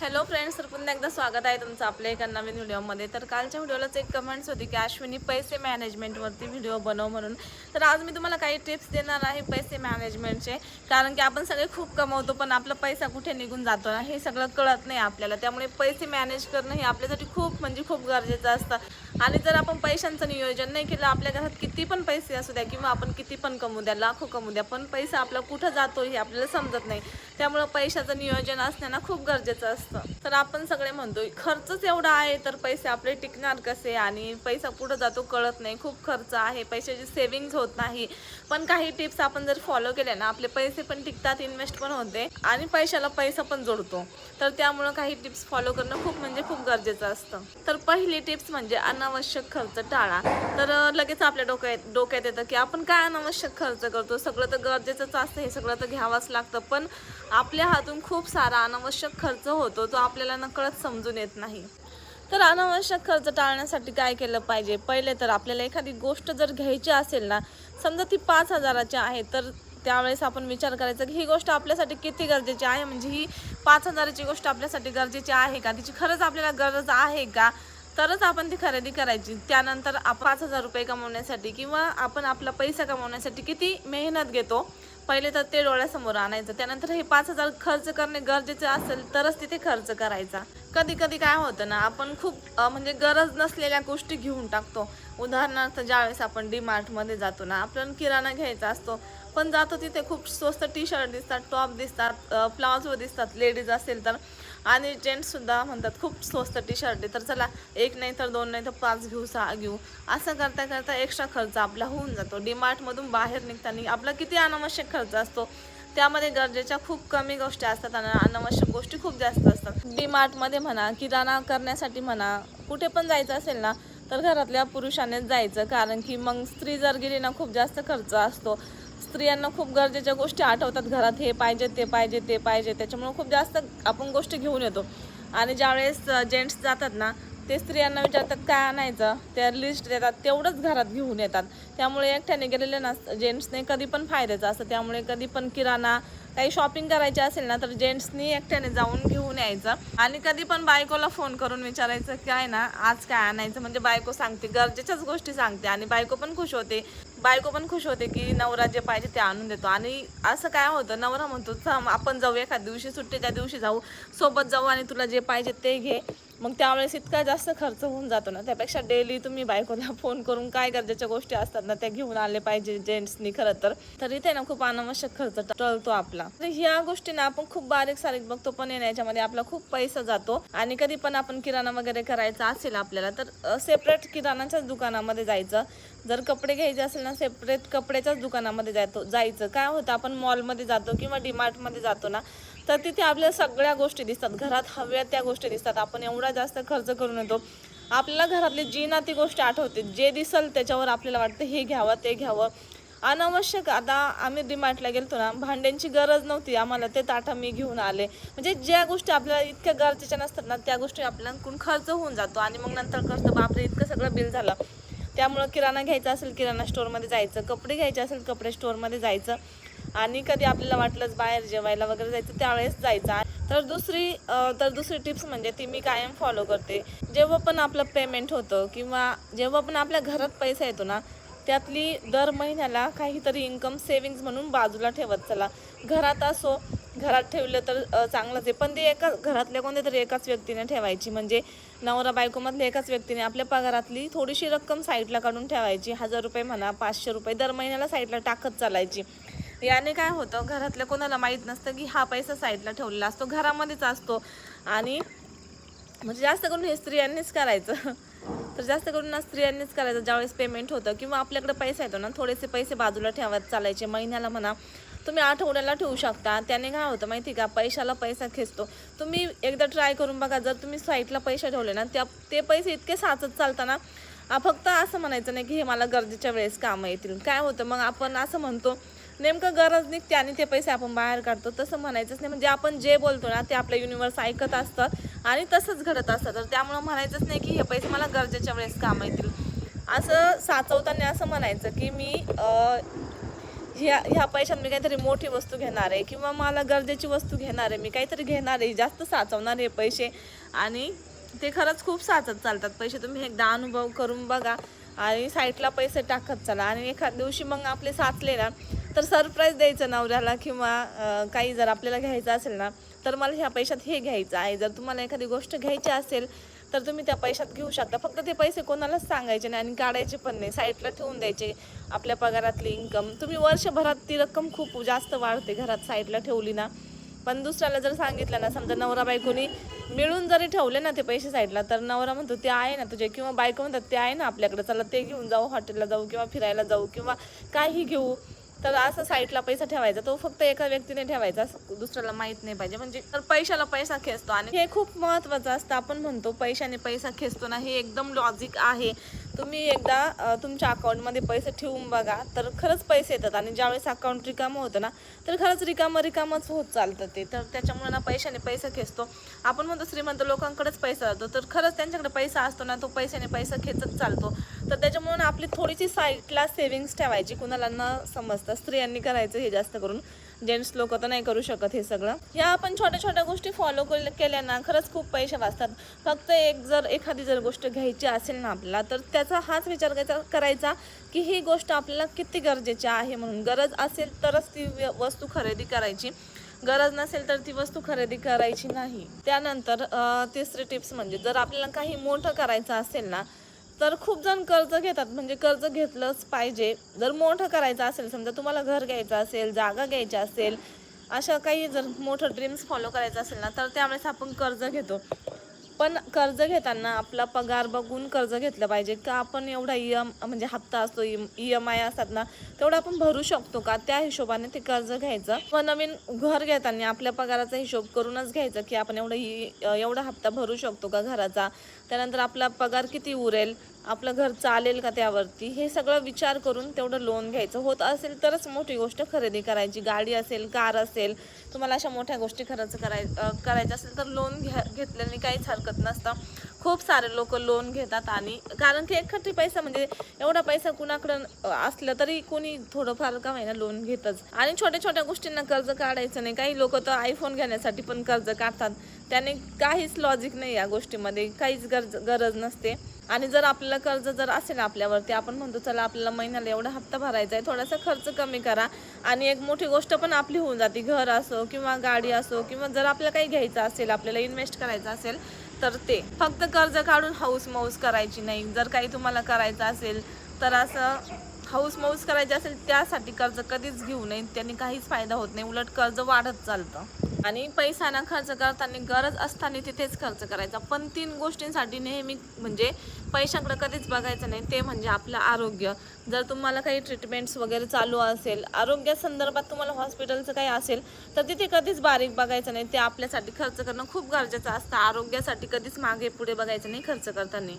Hello friends तर पुन्हा एकदा स्वागत आहे तुमचं आपल्या एका नवीन व्हिडिओमध्ये. तर कालच्या व्हिडिओलाच एक कमेंट्स होती की अश्विनी पैसे मॅनेजमेंटवरती व्हिडिओ बनव म्हणून. तर आज मी तुम्हाला काही टिप्स देणार आहे पैसे मॅनेजमेंटचे कारण की आपण सगळे खूप कमवतो पण आपला पैसा कुठे निघून जातो ना हे सगळं कळत नाही आपल्याला. त्यामुळे पैसे मॅनेज करणं हे आपल्यासाठी खूप म्हणजे खूप गरजेचं असतं. आणि जर आपण पैशांचं नियोजन नाही केलं आपल्या घरात किती पण पैसे असू द्या किंवा आपण किती पण कमवू द्या लाखो कमवू द्या पण पैसा आपला कुठं जातो हे आपल्याला समजत नाही. त्यामुळं पैशाचं नियोजन असणं खूप गरजेचं असतं. तर आपण सगळे म्हणतो खर्चच एवढा आहे तर पैसे आपले टिकणार कसे? आणि पैसा कुठं जातो कळत नाही. खूप खर्च आहे पैशाची सेव्हिंग्ज होत नाही. पण काही टिप्स आपण जर फॉलो केल्या ना आपले पैसे पण टिकतात इन्व्हेस्ट पण होते आणि पैशाला पैसा पण जोडतो. तर त्यामुळं काही टिप्स फॉलो करणं खूप म्हणजे खूप गरजेचं असतं. तर पहिली टिप्स म्हणजे अनावश्यक खर्च टाळा. तर लगेच आपल्या डोक्यात डोक्यात येतं की आपण काय अनावश्यक खर्च करतो? सगळं तर गरजेचंच असतं हे सगळं तर घ्यावंच लागतं. पण आपल्या हातून खूप सारा अनावश्यक खर्च होतो तो आपल्याला नकळत समजून येत नाही. तर अनावश्यक खर्च टाळण्यासाठी काय केलं पाहिजे? पहिले तर आपल्याला एखादी गोष्ट जर घ्यायची असेल ना समजा ती पाच हजाराची आहे तर त्यावेळेस आपण विचार करायचा की ही गोष्ट आपल्यासाठी किती गरजेची आहे? म्हणजे ही पाच हजाराची गोष्ट आपल्यासाठी गरजेची आहे का? तिची खरंच आपल्याला गरज आहे का? तरच आपण ती खरेदी करायची. त्यानंतर पाच हजार रुपये कमवण्यासाठी किंवा आपण आपला पैसा कमवण्यासाठी किती मेहनत घेतो पहिले तर ते डोळ्यासमोर आणायचं. त्यानंतर हे पाच हजार खर्च करणे गरजेचे असेल तरच तिथे खर्च करायचा. कधी कधी काय होतं ना आपण खूप म्हणजे गरज नसलेल्या गोष्टी घेऊन टाकतो. उदाहरणार्थ ज्यावेळेस आपण डी मार्टमध्ये जातो ना आपण किराणा घ्यायचा असतो पण जातो तिथे खूप स्वस्त टी शर्ट दिसतात टॉप दिसतात प्लाझो दिसतात लेडीज असेल तर. आणि जेंट्ससुद्धा म्हणतात खूप स्वस्त टी शर्ट आहे तर चला एक नाही तर दोन नाही तर पाच घेऊ सहा घेऊ. असं करता करता एक्स्ट्रा खर्च आपला होऊन जातो. डीमार्टमधून बाहेर निघताना आपला किती अनावश्यक खर्च असतो? त्यामध्ये गरजेच्या खूप कमी गोष्टी असतात आणि अनावश्यक गोष्टी खूप जास्त असतात. डीमार्टमध्ये म्हणा किराणा करण्यासाठी म्हणा कुठे पण जायचं असेल ना तर घरातल्या पुरुषानेच जायचं. कारण की मग स्त्री जर गेली ना खूप जास्त खर्च असतो. स्त्रियांना खूप गरजेच्या गोष्टी आठवतात घरात हे पाहिजे ते पाहिजे ते पाहिजे. त्याच्यामुळे खूप जास्त आपण गोष्टी घेऊन येतो. आणि ज्यावेळेस जेंट्स जातात ना ते स्त्रियांना विचारतात काय आणायचं? त्या लिस्ट देतात तेवढंच घरात घेऊन येतात. त्यामुळे एकट्याने गेलेले ना जेंट्सने कधी पण फायद्याचं असतं त्यामुळे कधी पण किराणा काही शॉपिंग करायची असेल ना तर जेंट्सनी एकट्याने जाऊन घेऊन यायचं. आणि कधी पण बायकोला फोन करून विचारायचं काय ना आज काय आणायचं? म्हणजे बायको सांगते गरजेच्याच गोष्टी सांगते. आणि बायको पण खुश होते. बायको पण खुश होते की नवरा जे पाहिजे ते आणून देतो. आणि असं काय होतं नवरा म्हणतो आपण जाऊ एखाद्या दिवशी सुट्टीच्या दिवशी जाऊ. सोबत जाऊ आणि तुला जे पाहिजे ते घे. मग त्यावेळेस इतका जास्त खर्च होऊन जातो ना. त्यापेक्षा डेली तुम्ही बायकोला फोन करून काय गरजेच्या गोष्टी असतात ना त्या घेऊन आले पाहिजे जेंट्सनी खरं तर. तर इथे ना खूप अनावश्यक खर्च टळतो आपला. तर ह्या गोष्टींना आपण खूप बारीक सारीक बघतो पण याच्यामध्ये आपला खूप पैसा जातो. आणि कधी पण आपण किराणा वगैरे करायचा असेल आपल्याला तर सेपरेट किराणाच्याच दुकानामध्ये जायचं. जर कपडे घ्यायचे असेल ना सेपरेट कपड्याच्याच दुकानामध्ये जातो जायचं. काय होतं आपण मॉलमध्ये जातो किंवा डीमार्टमध्ये जातो ना तर तिथे आपल्या सगळ्या गोष्टी दिसतात. घरात हव्या त्या गोष्टी दिसतात. आपण एवढा जास्त खर्च करून येतो. आपल्याला घरातली जी ना ती गोष्ट आठवते जे दिसल त्याच्यावर आपल्याला वाटतं हे घ्यावं ते घ्यावं. अनावश्यक आता आम्ही डीमार्टला गेलतो ना भांड्यांची गरज नव्हती आम्हाला. ते ताटा मी घेऊन आले. म्हणजे ज्या गोष्टी आपल्याला इतक्या गरजेच्या नसतात ना त्या गोष्टी आपल्याकडून खर्च होऊन जातो. आणि मग नंतर करतो बापरे इतकं सगळं बिल झालं. त्यामुळं किराणा घ्यायचा असेल किराणा स्टोअरमध्ये जायचं. कपडे घ्यायचे असेल कपडे स्टोअरमध्ये जायचं. आणि कधी आपल्याला वाटलंच बाहेर जेवायला वगैरे जायचं त्यावेळेस जायचं. तर दुसरी तर दुसरी टिप्स म्हणजे ती मी कायम फॉलो करते. जेव्हा पण आपलं पेमेंट होतं किंवा जेव्हा पण आपल्या घरात पैसा येतो ना त्यातली दर महिन्याला काहीतरी इन्कम सेविंग्ज म्हणून बाजूला ठेवत चला. घरात असो घरात ठेवलं तर चांगलंच आहे. पण ते एका घरातल्या कोणत्या तरी एकाच व्यक्तीने ठेवायची. म्हणजे नवरा बायकोमधल्या एकाच व्यक्तीने आपल्या पगारातली थोडीशी रक्कम साईडला काढून ठेवायची. हजार रुपये म्हणा पाचशे रुपये दर महिन्याला साईडला टाकत चालायची. याने काय होतं घरातल्या कोणाला माहीत नसतं की हा पैसा साईडला ठेवलेला असतो घरामध्येच असतो. आणि म्हणजे जास्त करून हे स्त्रियांनीच करायचं. तर जास्त करून ना स्त्रियांनीच करायचं. ज्यावेळेस पेमेंट होतं किंवा आपल्याकडे पैसा येतो ना थोडेसे पैसे बाजूला ठेवत चालायचे. महिन्याला म्हणा तुम्ही आठवड्याला ठेवू शकता. त्याने काय होतं माहिती का? पैशाला पैसा खेचतो. तुम्ही एकदा ट्राय करून बघा जर तुम्ही साईटला पैसे ठेवले ना त्या ते पैसे इतके साचत चालताना फक्त असं म्हणायचं नाही की हे मला गरजेच्या वेळेस कामं येतील. काय होतं मग आपण असं म्हणतो नेमकं गरज निघते आणि ते पैसे आपण बाहेर काढतो. तसं म्हणायचंच नाही. म्हणजे आपण जे बोलतो ना ते आपलं युनिवर्स ऐकत असतं आणि तसंच घडत असतं. तर त्यामुळं म्हणायचंच नाही की हे पैसे मला गरजेच्या वेळेस कामं येतील. असं साचवताना असं म्हणायचं की मी ह्या ह्या पैशात मी काहीतरी मोठी वस्तू घेणार आहे किंवा मला गरजेची वस्तू घेणार आहे मी काहीतरी घेणार आहे जास्त साचवणार आहे पैसे. आणि ते खरंच खूप साचत चालतात. पैसे तुम्ही एकदा अनुभव करून बघा आणि साईडला पैसे टाकत चला. आणि एखाद दिवशी मग आपले साचले ना तर सरप्राईज द्यायचं नवऱ्याला किंवा काही जर आपल्याला घ्यायचं असेल ना तर मला ह्या पैशात हे घ्यायचं आहे. जर तुम्हाला एखादी गोष्ट घ्यायची असेल तर तुम्ही त्या पैशात घेऊ शकता. फक्त ते पैसे कोणालाच सांगायचे नाही आणि काढायचे पण नाही. साईडला ठेवून द्यायचे आपल्या पगारातली इन्कम तुम्ही वर्षभरात ती रक्कम खूप जास्त वाढते घरात साईडला ठेवली ना. पण दुसऱ्याला जर सांगितलं ना समजा नवरा बायकोनी मिळून जरी ठेवले ना ते पैसे साईडला तर नवरा म्हणतो ते आहे ना तुझे. किंवा बायको म्हणतात ते आहे ना आपल्याकडे चला ते घेऊन जाऊ हॉटेलला जाऊ किंवा फिरायला जाऊ किंवा काही घेऊ. तर असं साईडला पैसा ठेवायचा तो फक्त एका व्यक्तीने ठेवायचा असं दुसऱ्याला माहीत नाही पाहिजे. म्हणजे तर पैशाला पैसा खेचतो आणि हे खूप महत्वाचं असतं. आपण म्हणतो पैशाने पैसा खेचतो ना हे एकदम लॉजिक आहे. तुम्ही एकदा तुमच्या अकाउंटमध्ये पैसे ठेवून बघा तर खरंच पैसे येतात. आणि ज्यावेळेस अकाउंट रिकामं होतं ना तर खरंच रिकामं रिकामंच होत चालतं ते. तर त्याच्यामुळे ना पैशाने पैसा खेचतो. आपण म्हणतो श्रीमंत लोकांकडेच पैसा जातो तर खरंच त्यांच्याकडे पैसा असतो ना तो पैशाने पैसा खेचत चालतो. तर त्याच्यामुळे आपली थोडीशी साईडला सेव्हिंग्स ठेवायची कुणाला न समजतं. स्त्रियांनी करायचं हे जास्त करून. जेंट्स लोक तर नाही करू शकत हे सगळं. ह्या आपण छोट्या छोट्या गोष्टी फॉलो केल्या ना खरंच खूप पैसे वाचतात. फक्त एक जर एखादी जर गोष्ट घ्यायची असेल ना आपल्याला तर त्याचा हाच विचार करायचा करायचा की ही गोष्ट आपल्याला किती गरजेची आहे म्हणून. गरज असेल तरच ती व्य- वस्तू खरेदी करायची. गरज नसेल तर ती वस्तू खरेदी करायची नाही. त्यानंतर तिसरी टिप्स म्हणजे जर आपल्याला काही मोठं करायचं असेल ना तर खूप जण कर्ज घेतात. म्हणजे कर्ज घेतलंच पाहिजे. जर मोठं करायचं असेल समजा तुम्हाला घर घ्यायचं असेल जागा घ्यायची असेल अशा काही जर मोठं ड्रीम्स फॉलो करायचं असेल ना तर त्यावेळेस आपण कर्ज घेतो. पण कर्ज घेताना आपला पगार बघून कर्ज घेतलं पाहिजे. का आपण एवढा ई एम म्हणजे हप्ता असतो ई एम आय असतात ना तेवढं आपण भरू शकतो का? त्या हिशोबाने ते कर्ज घ्यायचं. व नवीन घर घेताना आपल्या पगाराचा हिशोब करूनच घ्यायचं की आपण एवढं ही एवढा हप्ता भरू शकतो का घराचा? त्यानंतर आपला पगार किती उरेल? आपलं घर चालेल का त्यावरती? हे सगळं विचार करून तेवढं लोन घ्यायचं. होत असेल तरच मोठी गोष्ट खरेदी करायची. गाडी असेल कार असेल तुम्हाला अशा मोठ्या गोष्टी खरंच कराय करायच्या असेल तर लोन घ्या घेतल्याने काहीच हरकत नसतं. खूप सारे लोक लोन घेतात आणि कारण की एकखट्टी पैसा म्हणजे एवढा पैसा कुणाकडं असलं तरी कोणी थोडंफार का होईना लोन घेतच. आणि छोट्या छोट्या गोष्टींना कर्ज काढायचं नाही. काही लोक तर आयफोन घेण्यासाठी पण कर्ज काढतात. त्याने काहीच लॉजिक नाही या गोष्टीमध्ये. काहीच गरज गरज नसते. आणि जर आपल्याला कर्ज जर असेल आपल्यावरती आपण म्हणतो चला आपल्याला महिन्याला एवढा हप्ता भरायचा आहे थोडासा खर्च कमी करा. आणि एक मोठी गोष्ट पण आपली होऊन जाते घर असो किंवा गाडी असो किंवा जर आपल्याला काही घ्यायचं असेल आपल्याला इन्व्हेस्ट करायचं असेल तर ते. फक्त कर्ज काढून हाऊस मौस करायची नाही. जर काही तुम्हाला करायचं असेल तर असं हाऊस मौस करायची असेल त्यासाठी कर्ज कधीच घेऊ नये. त्यांनी काहीच फायदा होत नाही. उलट कर्ज वाढत चालतं. आणि पैसा ना खर्च करताना गरज असताना तिथेच खर्च करायचा. पण तीन गोष्टींसाठी नेहमी म्हणजे पैशाकडे कधीच बघायचं नाही. ते म्हणजे आपलं आरोग्य. जर तुम्हाला काही ट्रीटमेंट्स वगैरे चालू असेल आरोग्या संदर्भात तुम्हाला हॉस्पिटलचं काही असेल तर तिथे कधीच बारीक बघायचं नाही. ते आपल्यासाठी खर्च करणं खूप गरजेचं असतं. आरोग्यासाठी कधीच मागे पुढे बघायचं नाही खर्च करताना.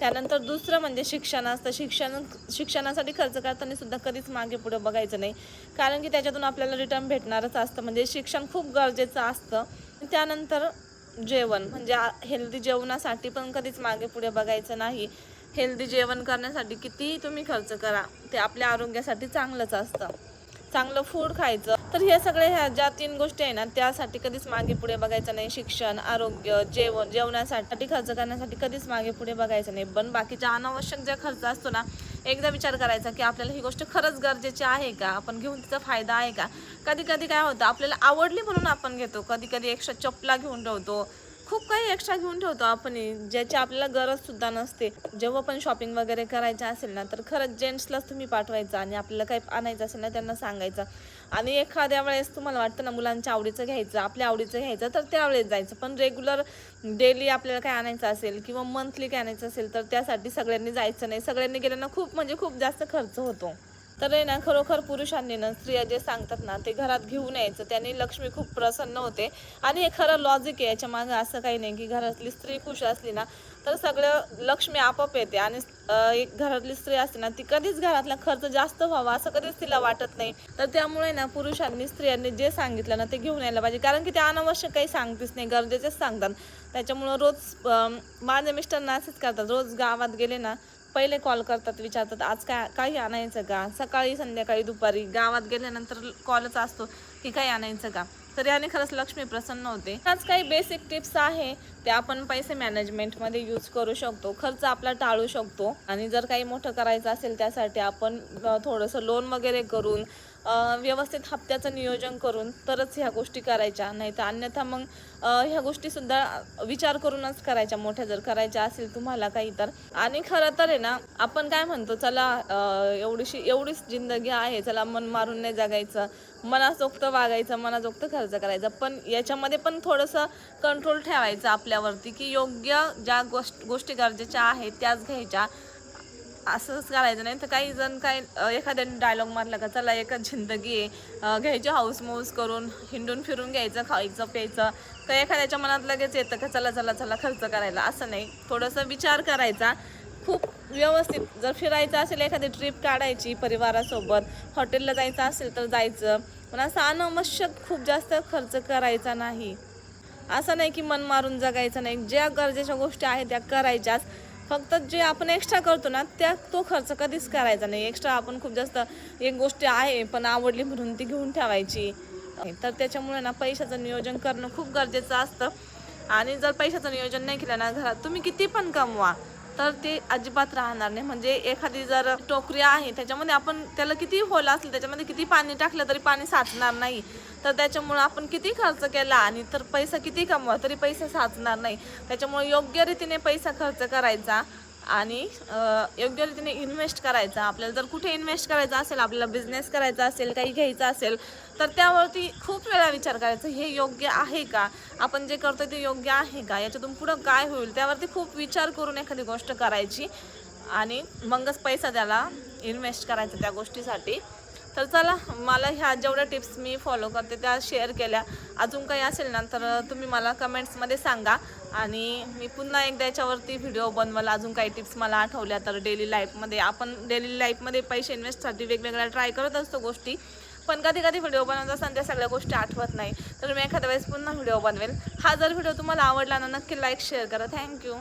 त्यानंतर दुसरं म्हणजे शिक्षण असतं. शिक्षण शिक्षणासाठी खर्च करताना सुद्धा कधीच मागे पुढे बघायचं नाही. कारण की त्याच्यातून आपल्याला रिटर्न भेटणारच असतं. म्हणजे शिक्षण खूप गरजेचं असतं. त्यानंतर जेवण. म्हणजे हेल्दी जेवणासाठी पण कधीच मागे पुढे बघायचं नाही. हेल्दी जेवण करण्यासाठी कितीही तुम्ही खर्च करा ते आपल्या आरोग्यासाठी चांगलंच असतं. चांगलं फूड खायचं. तर हे सगळे ह्या ज्या तीन गोष्टी आहे ना त्यासाठी कधीच मागे पुढे बघायचं नाही. शिक्षण आरोग्य जेवण जेवणासाठी खर्च करण्यासाठी कधीच मागे पुढे बघायचं नाही. पण बाकीच्या अनावश्यक जे खर्च असतो ना एकदा विचार करायचा की आपल्याला ही गोष्ट खरंच गरजेची आहे का? आपण घेऊन तिचा फायदा आहे का? कधी कधी काय होतं आपल्याला आवडली म्हणून आपण घेतो. कधी कधी एक्स्ट्रा चपला घेऊन ठेवतो. खूप काही एक्स्ट्रा घेऊन ठेवतो आपण. ज्याची आपल्याला गरज सुद्धा नसते. जेव्हा पण शॉपिंग वगैरे करायचं असेल ना तर खरंच जेंट्सलाच तुम्ही पाठवायचं आणि आपल्याला काही आणायचं असेल ना त्यांना सांगायचं. आणि एखाद्या वेळेस तुम्हाला वाटतं ना मुलांच्या आवडीचं घ्यायचं आपल्या आवडीचं घ्यायचं तर त्यावेळेस जायचं. पण रेग्युलर डेली आपल्याला काय आणायचं असेल किंवा मंथली काय आणायचं असेल तर त्यासाठी सगळ्यांनी जायचं नाही. सगळ्यांनी गेलं ना खूप म्हणजे खूप जास्त खर्च होतो. तर आहे ना खरोखर पुरुषांनी ना स्त्रिया जे सांगतात ना ते घरात घेऊन यायचं. त्याने लक्ष्मी खूप प्रसन्न होते. आणि हे खरं लॉजिक आहे याच्या मागं असं काही नाही की घरातली स्त्री खुश असली ना तर सगळं लक्ष्मी आपोआप येते आणि एक घरातली स्त्री असते ना ती कधीच घरातला खर्च जास्त व्हावा असं कधीच तिला वाटत नाही. तर त्यामुळे ना पुरुषांनी स्त्रियांनी जे सांगितलं ना ते घेऊन यायला पाहिजे. कारण की ते अनावश्यक काही सांगतेच नाही गरजेचेच सांगतात. त्याच्यामुळं रोज माझे मिस्टर असेच करतात. रोज गावात गेले ना पहिले कॉल करतात विचारतात आज काय काही आणायचं का? सकाळी संध्याकाळी दुपारी? गावात गेल्यानंतर कॉलच असतो की काही आणायचं का? तर याने खरंच लक्ष्मी प्रसन्न होते. आज काही बेसिक टिप्स आहे ते आपण पैसे मॅनेजमेंटमध्ये यूज करू शकतो खर्च आपला टाळू शकतो. आणि जर काही मोठं करायचं असेल त्यासाठी आपण थोडंसं लोन वगैरे करून व्यवस्थित हप्त्याचं नियोजन करून तरच ह्या गोष्टी करायच्या. नाही तर अन्यथा मग ह्या गोष्टीसुद्धा विचार करूनच करायच्या मोठ्या जर करायच्या असेल तुम्हाला काही तर. आणि खरं तर आहे ना आपण काय म्हणतो चला एवढीशी एवढीच जिंदगी आहे चला मन मारून नाही जगायचं मनासोक्त वागायचं मनासोक्त खर्च करायचा. पण याच्यामध्ये पण थोडंसं कंट्रोल ठेवायचं आपल्यावरती की योग्य ज्या गोष्ट गोष्टी गरजेच्या आहेत त्याच घ्यायच्या. असंच करायचं नाही. तर काही जण काय एखाद्याने डायलॉग मारला का चला एकच जिंदगी आहे. घ्यायची हाऊस मौस करून हिंडून फिरून घ्यायचं खायचं प्यायचं. तर एखाद्याच्या मनात लगेच येतं का चला चला चला खर्च करायला. असं नाही. थोडंसं विचार करायचा. खूप व्यवस्थित जर फिरायचं असेल एखादी ट्रिप काढायची परिवारासोबत हॉटेलला जायचं असेल तर जायचं. पण असं अनावश्यक खूप जास्त खर्च करायचा नाही. असं नाही की मन मारून जगायचं नाही. ज्या गरजेच्या गोष्टी आहेत त्या करायच्याच. फक्त जे आपण एक्स्ट्रा करतो ना त्या तो खर्च कधीच करायचा नाही. एक्स्ट्रा आपण खूप जास्त एक गोष्ट आहे पण आवडली म्हणून ती घेऊन ठेवायची. तर त्याच्यामुळे ना पैशाचं नियोजन करणं खूप गरजेचं असतं. आणि जर पैशाचं नियोजन नाही केलं ना घरात तुम्ही किती पण कमवा तर ते अजिबात राहणार नाही. म्हणजे एखादी जर टोकरी आहे त्याच्यामध्ये आपण त्याला किती होल असलं त्याच्यामध्ये किती पाणी टाकलं तरी पाणी साचणार नाही. तर त्याच्यामुळं आपण किती खर्च केला आणि तर पैसा किती कमवा तरी पैसा साचणार नाही. त्याच्यामुळे योग्य रीतीने पैसा खर्च करायचा आणि योग्य रीतीने इन्व्हेस्ट करायचा. आपल्याला जर कुठे इन्व्हेस्ट करायचा असेल आपल्याला बिझनेस करायचा असेल काही घ्यायचं असेल तर त्यावरती खूप वेळा विचार करायचा हे योग्य आहे का? आपण जे करतो ते योग्य आहे का? याच्यातून पुढं काय होईल? त्यावरती खूप विचार करून एखादी गोष्ट करायची आणि मगच पैसा त्याला इन्व्हेस्ट करायचा त्या गोष्टीसाठी. तर चला मला ह्या जेवढ्या टिप्स मी फॉलो करते त्या शेअर केल्या. अजून काही असेल ना तर तुम्ही मला कमेंट्समध्ये सांगा. आणि मी पुन्हा एकदा याच्यावरती व्हिडिओ बनवायला अजून काही टिप्स मला आठवल्या तर डेली लाईफमध्ये आपण डेली लाईफमध्ये पैसे इन्व्हेस्टसाठी वेगवेगळ्या ट्राय करत असतो गोष्टी. पण कधी कधी व्हिडिओ बनवत असताना त्या सगळ्या गोष्टी आठवत नाही. तर मी एखाद्या वेळेस पुन्हा व्हिडिओ बनवेल. हा जर व्हिडिओ तुम्हाला आवडला ना नक्की लाईक शेअर करा. थँक्यू